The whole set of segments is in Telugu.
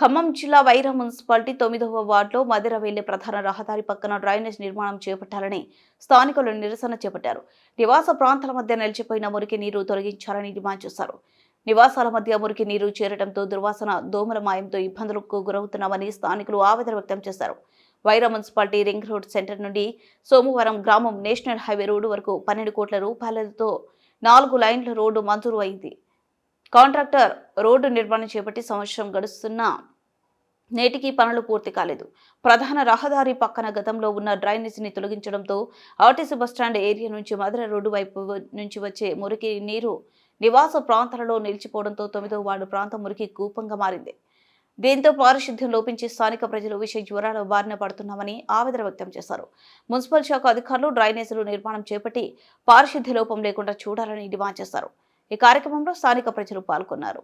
ఖమ్మం జిల్లా వైరా మున్సిపాలిటీ తొమ్మిదవ వార్డులో మదిర వెళ్ళే ప్రధాన రహదారి పక్కన డ్రైనేజ్ నిర్మాణం చేపట్టాలని స్థానికులు నిరసన చేపట్టారు. నివాస ప్రాంతాల మధ్య నిలిచిపోయిన మురికి నీరు తొలగించాలని డిమాండ్ చేశారు. నివాసాల మధ్య మురికి నీరు చేరడంతో దుర్వాసన దోమల మాయంతో ఇబ్బందులకు గురవుతున్నామని స్థానికులు ఆవేదన వ్యక్తం చేశారు. Wyra municipality ring road centre నుండి సోమవారం గ్రామం నేషనల్ హైవే రోడ్డు వరకు పన్నెండు కోట్ల రూపాయలతో నాలుగు లైన్ల రోడ్డు మంజూరు అయింది. కాంట్రాక్టర్ రోడ్డు నిర్మాణం చేపట్టి సంవత్సరం గడుస్తున్నా నేటికి పనులు పూర్తి కాలేదు. ప్రధాన రహదారి పక్కన గతంలో ఉన్న డ్రైనేజీని తొలగించడంతో ఆర్టీసీ బస్టాండ్ ఏరియా నుంచి మధుర రోడ్డు వైపు నుంచి వచ్చే మురికి నీరు నివాస ప్రాంతాలలో నిలిచిపోవడంతో తొమ్మిదో వార్డు ప్రాంతం మురికి కూపంగా మారింది. దీంతో పారిశుద్ధ్యం లోపించి స్థానిక ప్రజలు విష జ్వరాల బారిన పడుతున్నామని ఆవేదన వ్యక్తం చేశారు. మున్సిపల్ శాఖ అధికారులు డ్రైనేజీలు నిర్మాణం చేపట్టి పారిశుద్ధ్య లోపం లేకుండా చూడాలని డిమాండ్ చేశారు. ఈ కార్యక్రమంలో స్థానిక ప్రజలు పాల్గొన్నారు.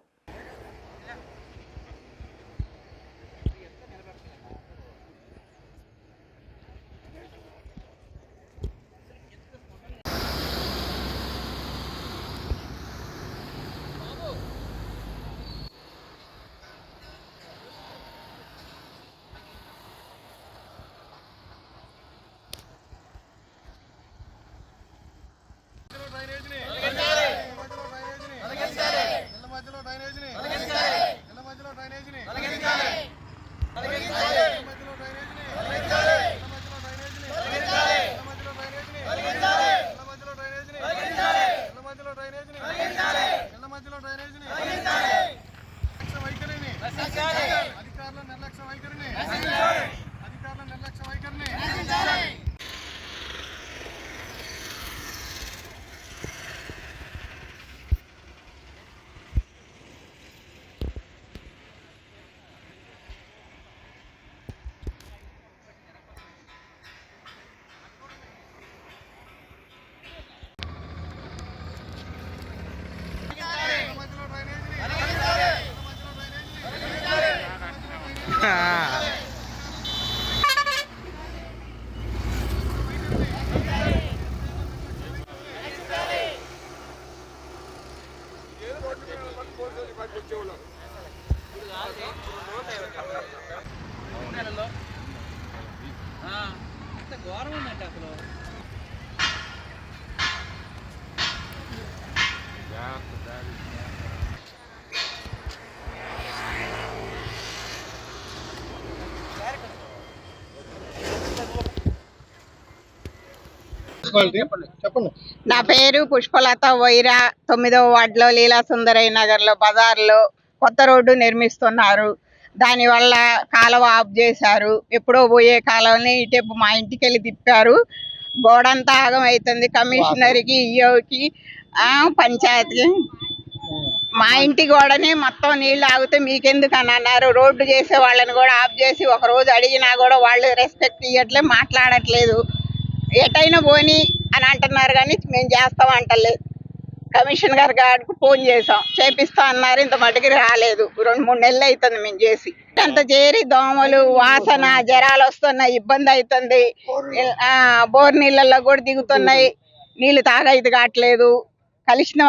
ఘోరం ఉందంట అసలు Yeah, that is. చెప్పండి. నా పేరు పుష్పలత వైరా తొమ్మిదవ వార్డులో లీలా సుందరయ్య నగర్లో బజార్లో కొత్త రోడ్డు నిర్మిస్తున్నారు. దానివల్ల కాలువ ఆఫ్ చేశారు. ఎప్పుడో పోయే కాలువని ఇటేపు మా ఇంటికి వెళ్ళి తిప్పారు. గోడంతా ఆగమవుతుంది కమిషనర్కి ఇయోకి పంచాయతీకి. మా ఇంటి గోడని మొత్తం నీళ్ళు ఆగితే మీకెందుకు అని అన్నారు. రోడ్డు చేసే వాళ్ళని కూడా ఆఫ్ చేసి ఒక రోజు అడిగినా కూడా వాళ్ళు రెస్పెక్ట్ ఇవ్వట్లే మాట్లాడట్లేదు. ఎటైనా పోని అని అంటున్నారు కానీ మేము చేస్తాం అంటలేదు కమిషన్ గారి గారికి ఫోన్ చేసాం చేపిస్తా అన్నారు ఇంత మటుకి రాలేదు. రెండు మూడు నెలలు అవుతుంది మేము చేసి. అంత చేరి దోమలు వాసన జ్వరాలు వస్తున్నాయి ఇబ్బంది అవుతుంది ఆ, బోర్ నీళ్ళల్లో కూడా దిగుతున్నాయి. నీళ్ళు తాగైతే కావట్లేదు. కలిసిన